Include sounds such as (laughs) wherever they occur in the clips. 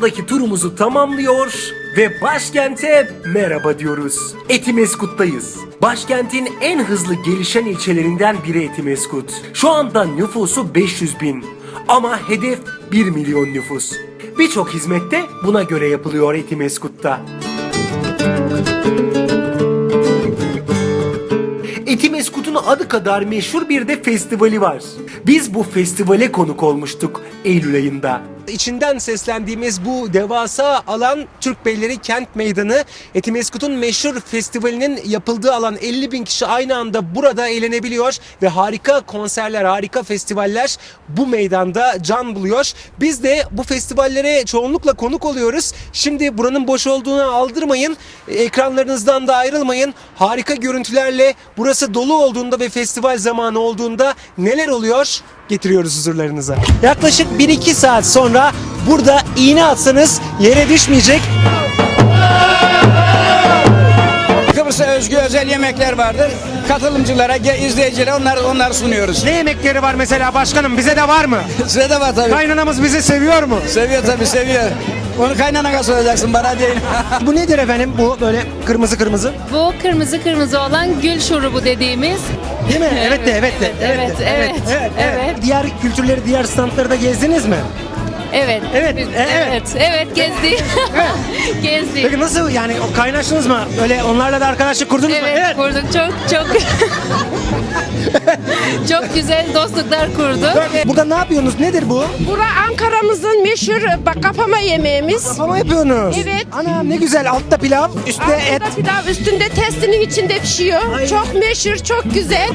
sondaki turumuzu tamamlıyor ve başkente merhaba diyoruz. Etimeskut'tayız. Başkentin en hızlı gelişen ilçelerinden biri Etimeskut. Şu anda nüfusu 500 bin ama hedef 1 milyon nüfus. Birçok hizmette buna göre yapılıyor Etimeskut'ta. Etimeskut'un adı kadar meşhur bir de festivali var. Biz bu festivale konuk olmuştuk Eylül ayında. İçinden seslendiğimiz bu devasa alan Türk Beyleri Kent Meydanı Etimeskut'un meşhur festivalinin yapıldığı alan 50 bin kişi aynı anda burada eğlenebiliyor ve harika konserler, harika festivaller bu meydanda can buluyor. Biz de bu festivallere çoğunlukla konuk oluyoruz. Şimdi buranın boş olduğunu aldırmayın. Ekranlarınızdan da ayrılmayın. Harika görüntülerle burası dolu olduğunda ve festival zamanı olduğunda neler oluyor? Getiriyoruz huzurlarınıza. Yaklaşık 1-2 saat sonra burada iğne atsanız yere düşmeyecek. Kıbrıs'a özgü özel yemekler vardır. Katılımcılara, izleyicilere onlar onlar sunuyoruz. Ne yemekleri var mesela başkanım bize de var mı? (laughs) Size de var tabii. Kaynanamız bizi seviyor mu? Seviyor tabii seviyor. Onu kaynanana soracaksın bana değil. (laughs) Bu nedir efendim bu böyle kırmızı kırmızı? Bu kırmızı kırmızı olan gül şurubu dediğimiz. Değil mi? Evet de evet de. Evet, de, evet, evet. Diğer kültürleri diğer standları da gezdiniz mi? Evet. Evet, Biz- e- evet. evet, evet gezdik. (laughs) gezdik. Peki nasıl yani o kaynaştınız mı? Öyle onlarla da arkadaşlık kurdunuz mu? Evet, kurduk çok çok (laughs) çok güzel dostluklar kurduk. Burada ne yapıyorsunuz? Nedir bu? Bura Ankara'mızın meşhur bak kapama yemeğimiz. Kafama yapıyorsunuz. Evet. Anam ne güzel. Altta pilav, üstte et. Altında pilav üstünde testinin içinde pişiyor. Ay. Çok meşhur, çok güzel.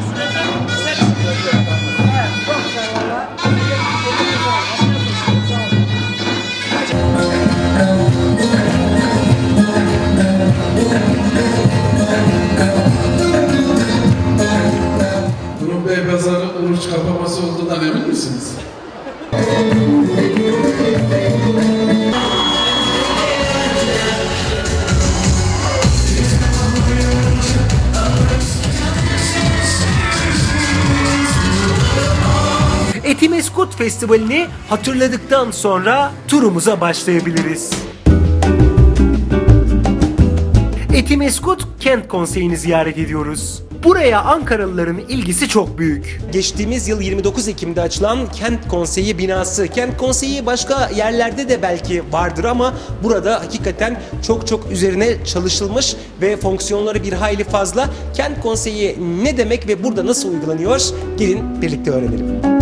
Oruç kapaması olduğundan emin misiniz? Etimeskut Festivali'ni hatırladıktan sonra turumuza başlayabiliriz. Etimeskut Kent Konseyi'ni ziyaret ediyoruz. Buraya Ankaralıların ilgisi çok büyük. Geçtiğimiz yıl 29 Ekim'de açılan Kent Konseyi binası. Kent Konseyi başka yerlerde de belki vardır ama burada hakikaten çok çok üzerine çalışılmış ve fonksiyonları bir hayli fazla. Kent Konseyi ne demek ve burada nasıl uygulanıyor? Gelin birlikte öğrenelim.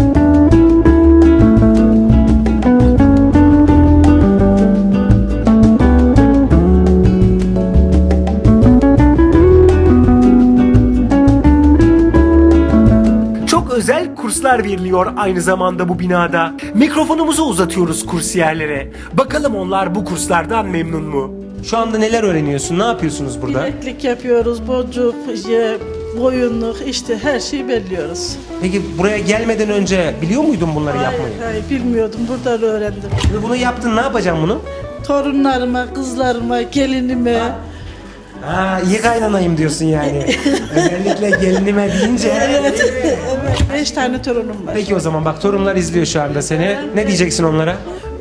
Kurslar veriliyor aynı zamanda bu binada. Mikrofonumuzu uzatıyoruz kursiyerlere. Bakalım onlar bu kurslardan memnun mu? Şu anda neler öğreniyorsun? Ne yapıyorsunuz burada? Bileklik yapıyoruz, boncuk, e, boyunluk, işte her şeyi belliyoruz. Peki buraya gelmeden önce biliyor muydun bunları Hayır, yapmayı? hayır, bilmiyordum, burada öğrendim. Bunu yaptın ne yapacaksın bunu? Torunlarıma, kızlarıma, gelinime, Ha iyi kaynanayım diyorsun yani. (laughs) Özellikle gelinime deyince. evet, evet, beş tane torunum var. Peki o zaman bak torunlar izliyor şu anda seni. Ne diyeceksin onlara?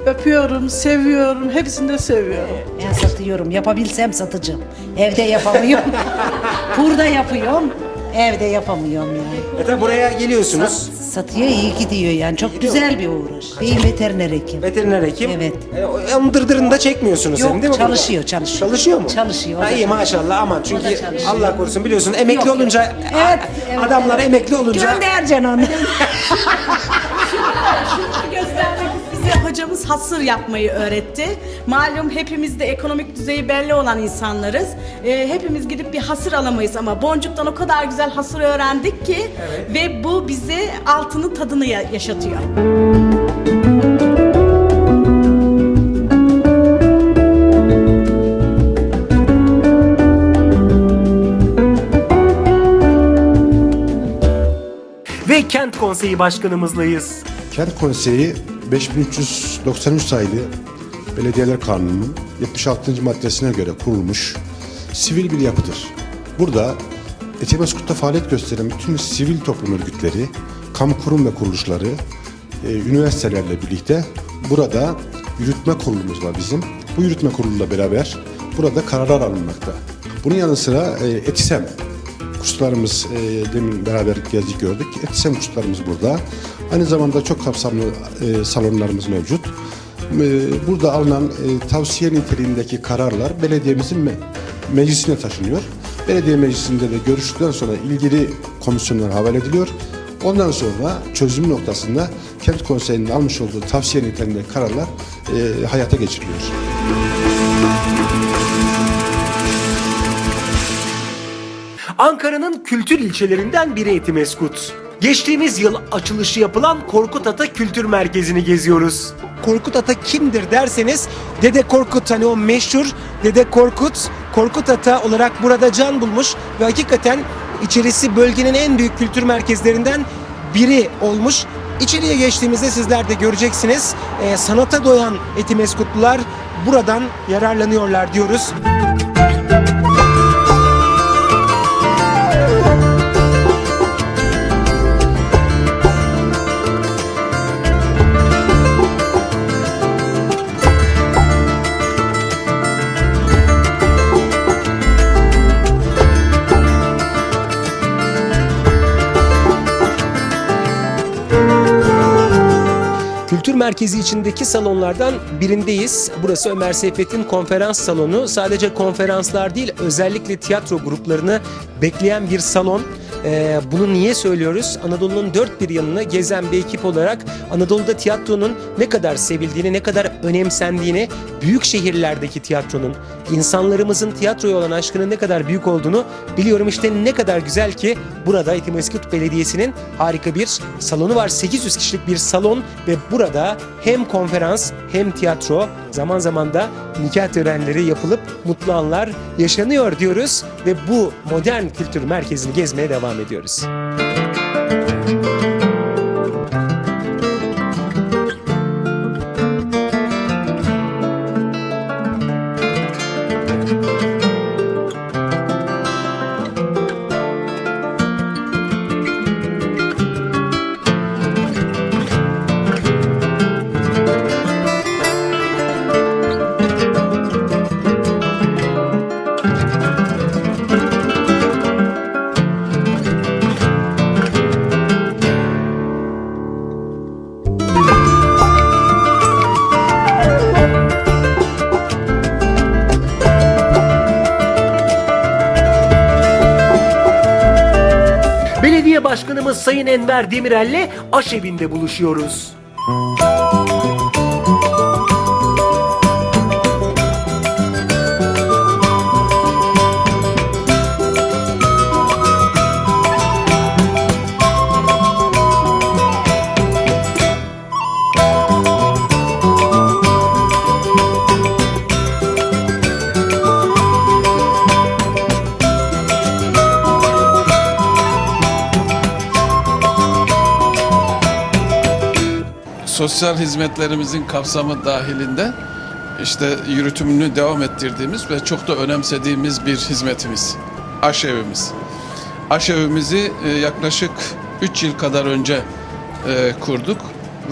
Öpüyorum, seviyorum, hepsini de seviyorum. Ben satıyorum. Yapabilsem satıcım. Evde yapamıyorum. (laughs) Burada yapıyorum. Evde yapamıyorum yani. E tabi buraya geliyorsunuz. Satıyor iyi gidiyor yani. Çok güzel bir uğraş. Beyin veteriner hekim. Veteriner hekim. Evet. E, o- onun dırdırını da çekmiyorsunuz Yok, sen değil mi? burada? çalışıyor, çalışıyor. Çalışıyor mu? Çalışıyor, o Ha, da iyi çalışıyor. maşallah aman çünkü çalışıyor. Allah korusun biliyorsun emekli Yok, olunca Evet, evet, adamlar emekli olunca Göndereceksin (laughs) onu. (laughs) Bize hocamız hasır yapmayı öğretti. Malum hepimiz de ekonomik düzeyi belli olan insanlarız. Ee, hepimiz gidip bir hasır alamayız ama boncuktan o kadar güzel hasır öğrendik ki ve bu bize altının tadını ya- yaşatıyor. ve kent konseyi başkanımızlayız. Kent Konseyi 5393 sayılı Belediyeler Kanunu'nun 76. maddesine göre kurulmuş sivil bir yapıdır. Burada Etimeskut'ta faaliyet gösteren bütün sivil toplum örgütleri, kamu kurum ve kuruluşları, e, üniversitelerle birlikte burada yürütme kurulumuz var bizim. Bu yürütme kuruluyla beraber burada kararlar alınmakta. Bunun yanı sıra e, etisem kurslarımız e, demin beraber gezdik gördük. Etisem kurslarımız burada. Aynı zamanda çok kapsamlı e, salonlarımız mevcut. E, burada alınan e, tavsiye niteliğindeki kararlar belediyemizin me- meclisine taşınıyor. Belediye meclisinde de görüştükten sonra ilgili komisyonlara havale ediliyor. Ondan sonra çözüm noktasında kent konseyinin almış olduğu tavsiye niteliğindeki kararlar e, hayata geçiriliyor. Ankara'nın kültür ilçelerinden biri Etimeskut. Geçtiğimiz yıl açılışı yapılan Korkut Ata Kültür Merkezi'ni geziyoruz. Korkut Ata kimdir derseniz Dede Korkut hani o meşhur Dede Korkut Korkut Ata olarak burada can bulmuş ve hakikaten içerisi bölgenin en büyük kültür merkezlerinden biri olmuş. İçeriye geçtiğimizde sizler de göreceksiniz. Ee, sanata doyan Etimeskutlular buradan yararlanıyorlar diyoruz. Kültür Merkezi içindeki salonlardan birindeyiz. Burası Ömer Seyfettin konferans salonu. Sadece konferanslar değil, özellikle tiyatro gruplarını bekleyen bir salon. Ee, bunu niye söylüyoruz? Anadolu'nun dört bir yanını gezen bir ekip olarak Anadolu'da tiyatronun ne kadar sevildiğini, ne kadar önemsendiğini, büyük şehirlerdeki tiyatronun, insanlarımızın tiyatroya olan aşkının ne kadar büyük olduğunu biliyorum. İşte ne kadar güzel ki burada Etimeskut Belediyesi'nin harika bir salonu var. 800 kişilik bir salon ve burada hem konferans hem tiyatro zaman zaman da nikah törenleri yapılıp mutlu anlar yaşanıyor diyoruz ve bu modern kültür merkezini gezmeye devam ediyoruz. Başkanımız Sayın Enver Demirel'le aşevinde buluşuyoruz. Sosyal hizmetlerimizin kapsamı dahilinde işte yürütümünü devam ettirdiğimiz ve çok da önemsediğimiz bir hizmetimiz. Aşevimiz. Aşevimizi e, yaklaşık 3 yıl kadar önce e, kurduk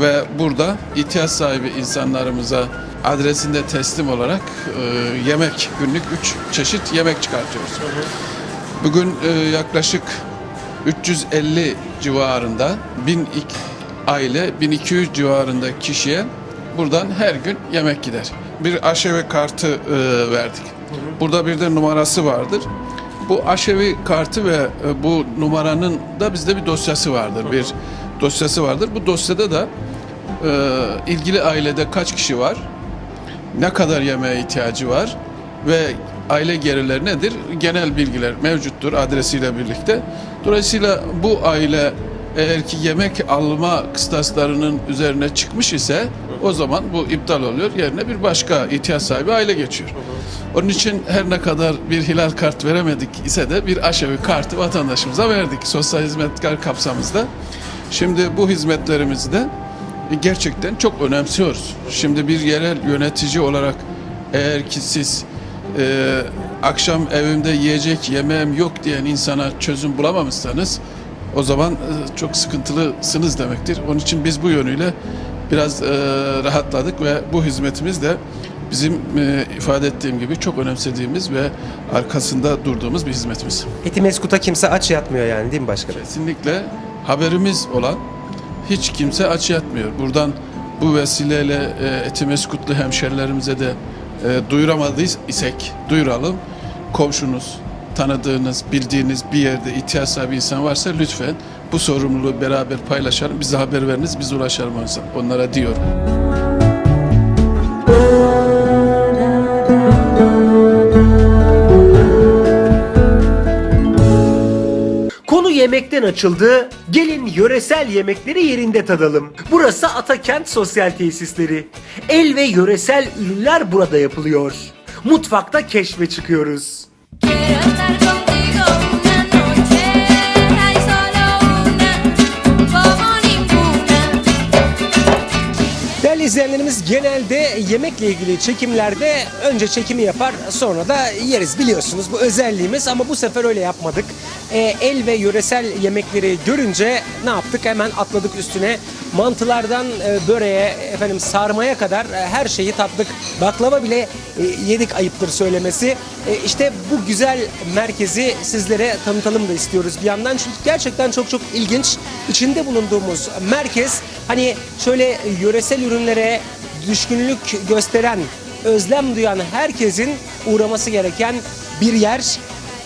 ve burada ihtiyaç sahibi insanlarımıza adresinde teslim olarak e, yemek günlük 3 çeşit yemek çıkartıyoruz. Bugün yaklaşık 350 civarında 1000 aile 1200 civarında kişiye buradan her gün yemek gider. Bir aşevi kartı e, verdik. Burada bir de numarası vardır. Bu aşevi kartı ve e, bu numaranın da bizde bir dosyası vardır. Bir dosyası vardır. Bu dosyada da e, ilgili ailede kaç kişi var, ne kadar yemeğe ihtiyacı var ve aile gerileri nedir? Genel bilgiler mevcuttur adresiyle birlikte. Dolayısıyla bu aile eğer ki yemek alma kıstaslarının üzerine çıkmış ise o zaman bu iptal oluyor. Yerine bir başka ihtiyaç sahibi aile geçiyor. Onun için her ne kadar bir hilal kart veremedik ise de bir aşevi kartı vatandaşımıza verdik sosyal hizmetler kapsamımızda. Şimdi bu hizmetlerimizi de gerçekten çok önemsiyoruz. Şimdi bir yerel yönetici olarak eğer ki siz e, akşam evimde yiyecek yemeğim yok diyen insana çözüm bulamamışsanız o zaman e, çok sıkıntılısınız demektir. Onun için biz bu yönüyle biraz e, rahatladık ve bu hizmetimiz de bizim e, ifade ettiğim gibi çok önemsediğimiz ve arkasında durduğumuz bir hizmetimiz. Etimeskut'a kimse aç yatmıyor yani değil mi başkanım? Kesinlikle haberimiz olan hiç kimse aç yatmıyor. Buradan bu vesileyle e, Etimeskutlu hemşerilerimize de e, duyuramadıyız isek duyuralım. Komşunuz, tanıdığınız, bildiğiniz bir yerde ihtiyaç sahibi insan varsa lütfen bu sorumluluğu beraber paylaşalım. Bize haber veriniz, biz ulaşalım onlara diyorum. Konu yemekten açıldı. Gelin yöresel yemekleri yerinde tadalım. Burası Atakent Sosyal Tesisleri. El ve yöresel ürünler burada yapılıyor. Mutfakta keşfe çıkıyoruz. gotta go. İzleyenlerimiz genelde yemekle ilgili çekimlerde önce çekimi yapar sonra da yeriz biliyorsunuz bu özelliğimiz ama bu sefer öyle yapmadık. Ee, el ve yöresel yemekleri görünce ne yaptık hemen atladık üstüne mantılardan e, böreğe efendim sarmaya kadar e, her şeyi tattık. Baklava bile e, yedik ayıptır söylemesi. E, işte bu güzel merkezi sizlere tanıtalım da istiyoruz bir yandan çünkü gerçekten çok çok ilginç. İçinde bulunduğumuz merkez hani şöyle yöresel ürünlere düşkünlük gösteren, özlem duyan herkesin uğraması gereken bir yer.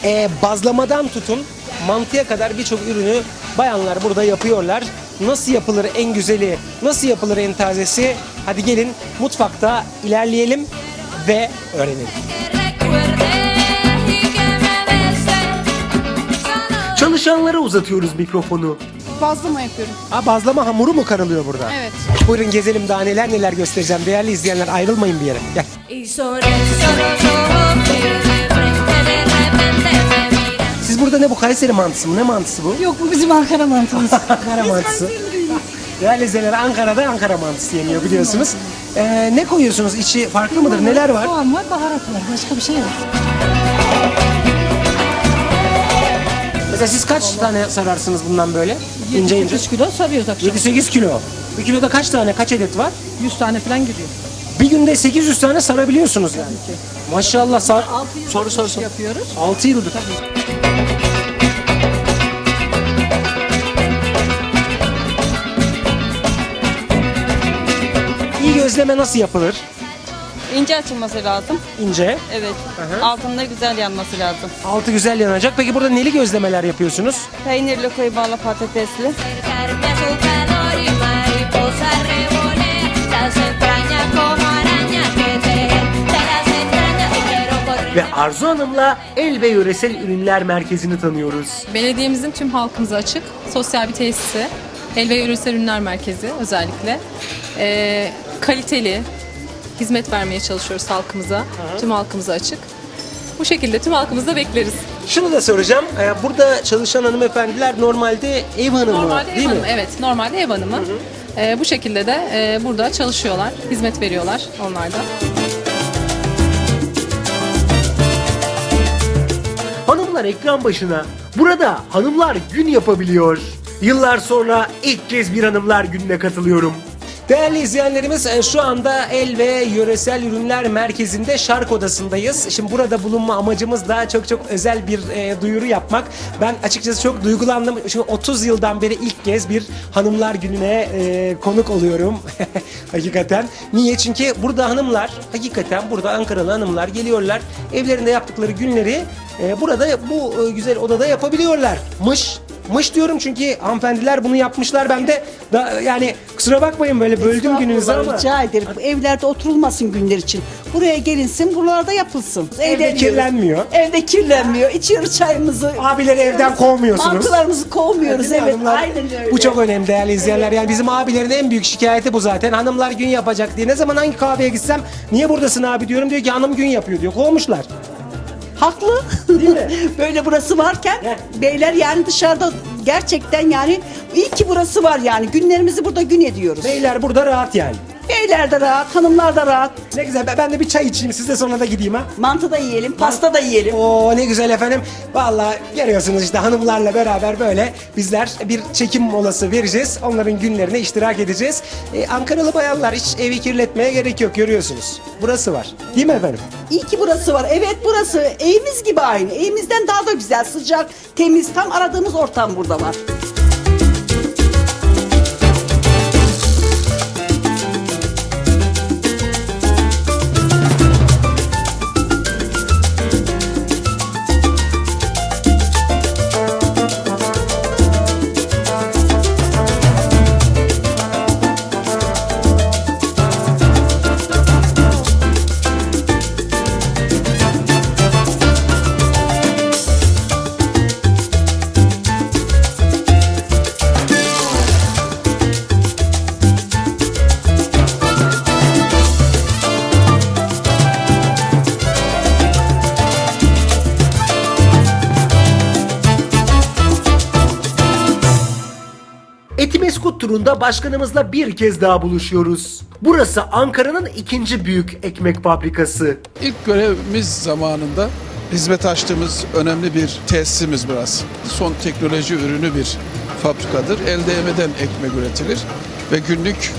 E, bazlamadan tutun mantıya kadar birçok ürünü bayanlar burada yapıyorlar. Nasıl yapılır en güzeli, nasıl yapılır en tazesi? Hadi gelin mutfakta ilerleyelim ve öğrenelim. Çalışanlara uzatıyoruz mikrofonu. Bazlama yapıyorum. Aa, bazlama hamuru mu karılıyor burada? Evet. Buyurun gezelim daha neler neler göstereceğim. Değerli izleyenler ayrılmayın bir yere. Gel. Siz burada ne bu Kayseri mantısı mı? Ne mantısı bu? Yok bu bizim Ankara mantımız. (laughs) Ankara mantısı. Değerli izleyenler Ankara'da Ankara mantısı yeniyor biliyorsunuz. Ee, ne koyuyorsunuz? İçi farklı mıdır? Neler var? Soğan var, baharat var. Başka bir şey yok. Mesela siz kaç tane sararsınız bundan böyle? İnce ince. 3 kilo sarıyoruz akşam. 7-8 kilo. Bir kiloda kaç tane, kaç adet var? 100 tane falan giriyor. Bir günde 800 tane sarabiliyorsunuz yani. Maşallah sar. Soru sor sor. Yapıyoruz. 6 yıldır. İyi gözleme nasıl yapılır? İnce açılması lazım. İnce. Evet. Altında güzel yanması lazım. Altı güzel yanacak. Peki burada neli gözlemeler yapıyorsunuz? Peynirli koyu bağla patatesli. Ve Arzu Hanım'la El ve Yöresel Ürünler Merkezi'ni tanıyoruz. Belediyemizin tüm halkımıza açık sosyal bir tesisi. El ve Yöresel Ürünler Merkezi özellikle. Ee, kaliteli hizmet vermeye çalışıyoruz halkımıza. Tüm halkımıza açık. Bu şekilde tüm halkımızı da bekleriz. Şunu da soracağım. Ee, Burada çalışan hanımefendiler normalde ev hanımı Normalde ev değil mi? hanımı, evet. Normalde ev hanımı. Ee, bu şekilde de e, burada çalışıyorlar, hizmet veriyorlar onlar da. Hanımlar ekran başına. Burada hanımlar gün yapabiliyor. Yıllar sonra ilk kez bir hanımlar gününe katılıyorum. Değerli izleyenlerimiz e, şu anda El ve Yöresel Ürünler Merkezi'nde Şark Odası'ndayız. Şimdi burada bulunma amacımız da çok çok özel bir e, duyuru yapmak. Ben açıkçası çok duygulandım. Şimdi 30 yıldan beri ilk kez bir hanımlar gününe e, konuk oluyorum. (laughs) hakikaten. Niye? Çünkü burada hanımlar, hakikaten burada Ankaralı hanımlar geliyorlar. Evlerinde yaptıkları günleri e, burada bu e, güzel odada yapabiliyorlar. Mış. Mış diyorum çünkü hanımefendiler bunu yapmışlar. Ben de da, yani kusura bakmayın böyle böldüm gününüzü ama. Rica ederim. Evlerde oturulmasın günler için. Buraya gelinsin, buralarda yapılsın. Evde Eğleniyoruz. kirlenmiyor. Evde kirlenmiyor. İçiyoruz çayımızı. Abileri evden kovmuyorsunuz. Mantılarımızı kovmuyoruz. Değil mi Evet, hanımlar? aynen öyle. Bu çok önemli değerli izleyenler. Yani bizim abilerin en büyük şikayeti bu zaten. Hanımlar gün yapacak diye. Ne zaman hangi kahveye gitsem niye buradasın abi diyorum. Diyor ki hanım gün yapıyor diyor. Kovmuşlar. Haklı. Değil mi? (laughs) Böyle burası varken Heh. beyler yani dışarıda gerçekten yani iyi ki burası var yani. Günlerimizi burada gün ediyoruz. Beyler burada rahat yani. Beyler de rahat, hanımlar da rahat. Ne güzel ben- ben de bir çay içeyim siz de sonra da gideyim ha. Mantı da yiyelim, pasta da yiyelim. Oo ne güzel efendim. Vallahi görüyorsunuz işte hanımlarla beraber böyle bizler bir çekim molası vereceğiz. Onların günlerine iştirak edeceğiz. Ee, Ankaralı bayanlar hiç evi kirletmeye gerek yok görüyorsunuz. Burası var. Değil mi efendim? İyi ki burası var. Evet burası evimiz gibi aynı. Evimizden daha da güzel, sıcak, temiz, tam aradığımız ortam burada var. Etimeskut turunda başkanımızla bir kez daha buluşuyoruz. Burası Ankara'nın ikinci büyük ekmek fabrikası. İlk görevimiz zamanında hizmet açtığımız önemli bir tesisimiz burası. Son teknoloji ürünü bir fabrikadır. El değmeden ekmek üretilir ve günlük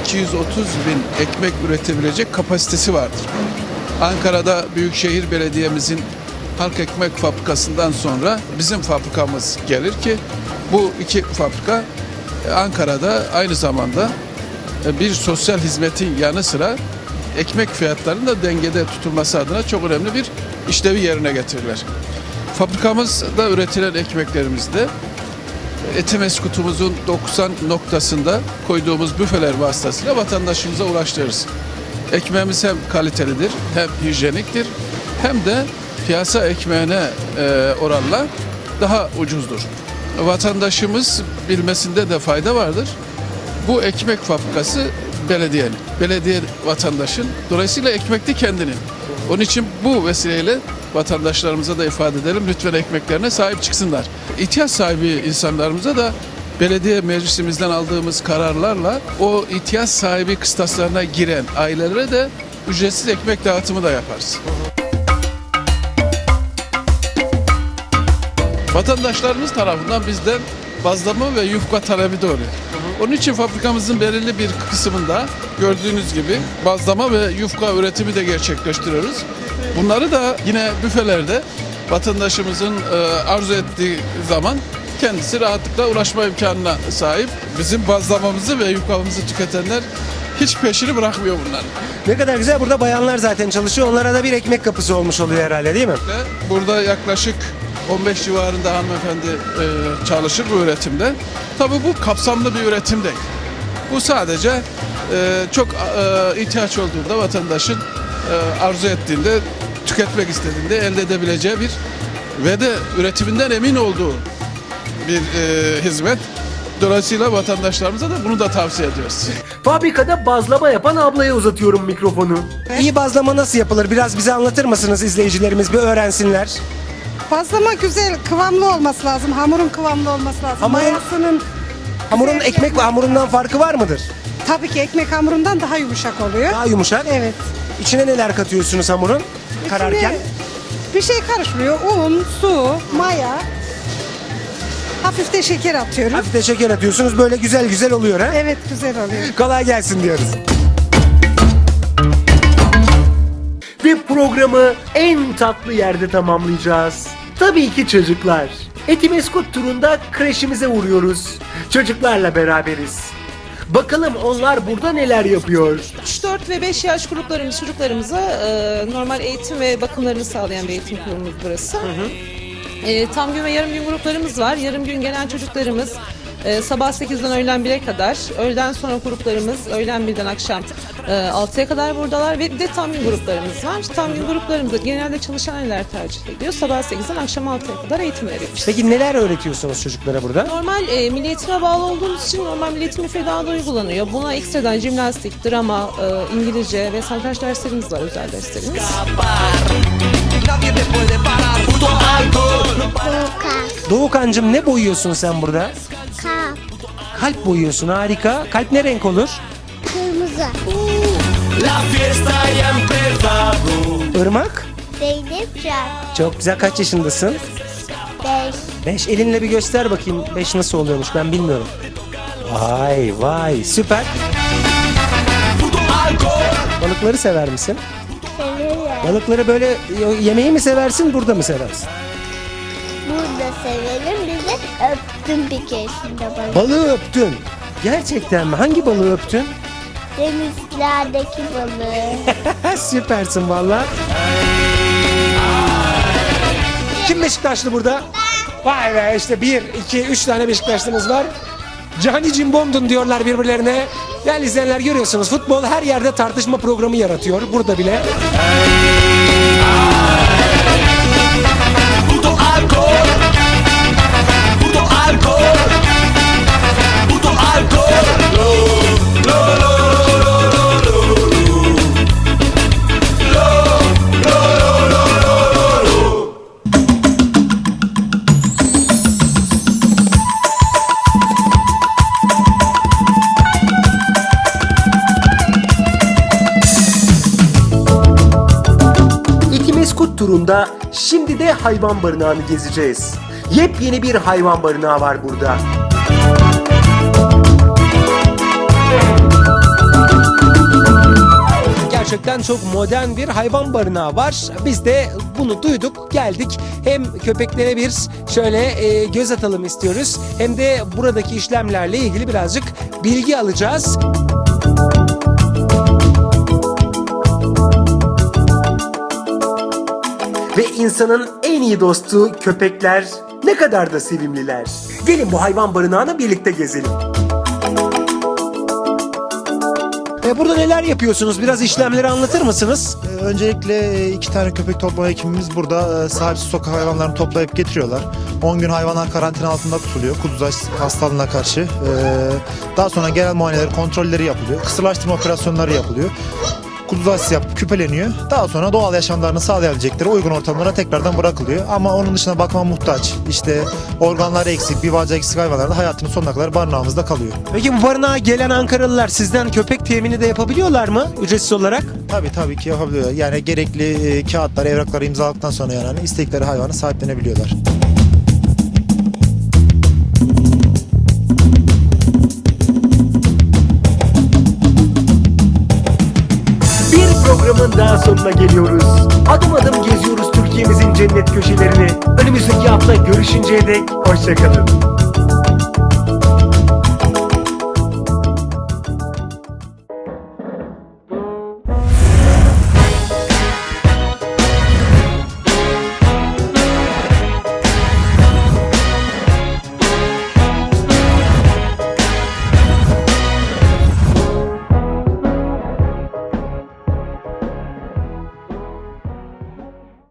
230 bin ekmek üretebilecek kapasitesi vardır. Ankara'da Büyükşehir Belediye'mizin halk ekmek fabrikasından sonra bizim fabrikamız gelir ki bu iki fabrika Ankara'da aynı zamanda e, bir sosyal hizmetin yanı sıra ekmek fiyatlarının da dengede tutulması adına çok önemli bir işlevi yerine getirirler. Fabrikamızda üretilen ekmeklerimizde Etimes kutumuzun 90 noktasında koyduğumuz büfeler vasıtasıyla vatandaşımıza ulaştırırız. Ekmeğimiz hem kalitelidir hem hijyeniktir hem de piyasa ekmeğine e, oranla daha ucuzdur. Vatandaşımız bilmesinde de fayda vardır. Bu ekmek fabrikası belediyenin, belediye vatandaşın. Dolayısıyla ekmek de kendinin. Onun için bu vesileyle vatandaşlarımıza da ifade edelim. Lütfen ekmeklerine sahip çıksınlar. İhtiyaç sahibi insanlarımıza da belediye meclisimizden aldığımız kararlarla o ihtiyaç sahibi kıstaslarına giren ailelere de ücretsiz ekmek dağıtımı da yaparız. Vatandaşlarımız tarafından bizden bazlama ve yufka talebi oluyor. Onun için fabrikamızın belirli bir kısmında gördüğünüz gibi bazlama ve yufka üretimi de gerçekleştiriyoruz. Bunları da yine büfelerde vatandaşımızın e, arzu ettiği zaman kendisi rahatlıkla ulaşma imkanına sahip. Bizim bazlamamızı ve yufkamızı tüketenler hiç peşini bırakmıyor bunların. Ne kadar güzel burada bayanlar zaten çalışıyor. Onlara da bir ekmek kapısı olmuş oluyor herhalde değil mi? Burada yaklaşık 15 civarında hanımefendi e, çalışır bu üretimde. Tabii bu kapsamlı bir üretim değil. Bu sadece e, çok e, ihtiyaç olduğunda vatandaşın e, arzu ettiğinde, tüketmek istediğinde elde edebileceği bir ve de üretiminden emin olduğu bir e, hizmet. Dolayısıyla vatandaşlarımıza da bunu da tavsiye ediyoruz. Fabrikada bazlama yapan ablaya uzatıyorum mikrofonu. İyi bazlama nasıl yapılır? Biraz bize anlatır mısınız izleyicilerimiz bir öğrensinler. Bazlama güzel, kıvamlı olması lazım. Hamurun kıvamlı olması lazım. Hamurun- Mayasının Hamurun ekmek ve hamurundan farkı var mıdır? tabii ki ekmek hamurundan daha yumuşak oluyor. Daha yumuşak. Evet. İçine neler katıyorsunuz hamurun? Kararken. İçine bir şey karışmıyor. Un, su, maya. Hafif de şeker atıyoruz. Hafif de şeker atıyorsunuz böyle güzel güzel oluyor ha. Evet güzel oluyor. Kolay gelsin diyoruz. Ve programı en tatlı yerde tamamlayacağız. Tabii ki çocuklar. Etimeskut turunda kreşimize uğruyoruz. Çocuklarla beraberiz. Bakalım onlar burada neler yapıyor. 3-4 ve 5 yaş gruplarımız çocuklarımıza e, normal eğitim ve bakımlarını sağlayan bir eğitim kurumumuz burası. E, tam gün ve yarım gün gruplarımız var. Yarım gün gelen çocuklarımız e, sabah 8'den öğlen 1'e kadar, öğleden sonra gruplarımız öğlen 1'den akşam e, 6'ya kadar buradalar ve de tam gün gruplarımız var. Tam gün gruplarımızda genelde çalışan aileler tercih ediyor. Sabah 8'den akşam 6'ya kadar eğitim veriyoruz. Peki neler öğretiyorsunuz çocuklara burada? Normal e, milli eğitime bağlı olduğumuz için normal milli eğitim müfredada uygulanıyor. Buna ekstradan jimnastik, drama, e, İngilizce ve satranç derslerimiz var, özel derslerimiz. Doğukancım ne boyuyorsun sen burada? Kalp Kalp boyuyorsun harika. Kalp ne renk olur? kırmızı. Irmak? Zeynep Can. Çok güzel. Kaç yaşındasın? 5. 5. Elinle bir göster bakayım 5 nasıl oluyormuş ben bilmiyorum. Vay vay süper. Balıkları sever misin? Severim. Balıkları böyle yemeği mi seversin burada mı seversin? Burada severim. Öptüm bir keresinde balık. Balığı öptün. Gerçekten mi? Hangi balığı öptün? Denizlerdeki balığı. (laughs) Süpersin valla. Kim Beşiktaşlı burada? Vay be işte bir, iki, üç tane Beşiktaşlımız var. Cani Cimbomdun diyorlar birbirlerine. Değerli izleyenler görüyorsunuz futbol her yerde tartışma programı yaratıyor. Burada bile. Turunda şimdi de hayvan barınağını gezeceğiz. Yepyeni bir hayvan barınağı var burada. Gerçekten çok modern bir hayvan barınağı var. Biz de bunu duyduk, geldik. Hem köpeklere bir şöyle e, göz atalım istiyoruz. Hem de buradaki işlemlerle ilgili birazcık bilgi alacağız. Ve insanın en iyi dostu köpekler ne kadar da sevimliler. Gelin bu hayvan barınağına birlikte gezelim. E burada neler yapıyorsunuz? Biraz işlemleri anlatır mısınız? Ee, Öncelikle e, iki tane köpek toplama ekibimiz burada e, sahipsiz sokak hayvanlarını toplayıp getiriyorlar. 10 gün hayvanlar karantina altında tutuluyor kuduz hastalığına karşı. Daha sonra genel muayeneleri, kontrolleri yapılıyor. Kısırlaştırma operasyonları yapılıyor. Kuduz aşısı yapıp küpeleniyor. Daha sonra doğal yaşamlarını sağlayabilecekleri uygun ortamlara tekrardan bırakılıyor. Ama onun dışında bakıma muhtaç, işte organları eksik, bir bacağı eksik hayvanlar da hayatının sonuna kadar barınağımızda kalıyor. Peki bu barınağa gelen Ankaralılar sizden köpek temini de yapabiliyorlar mı ücretsiz olarak? Tabii tabii ki yapabiliyor. Yani gerekli e, kağıtlar, evrakları imzaladıktan sonra yani istekleri hayvanı sahiplenebiliyorlar. Programın daha sonuna geliyoruz. Adım adım geziyoruz Türkiye'mizin cennet köşelerini. Önümüzdeki hafta görüşünceye dek hoşçakalın.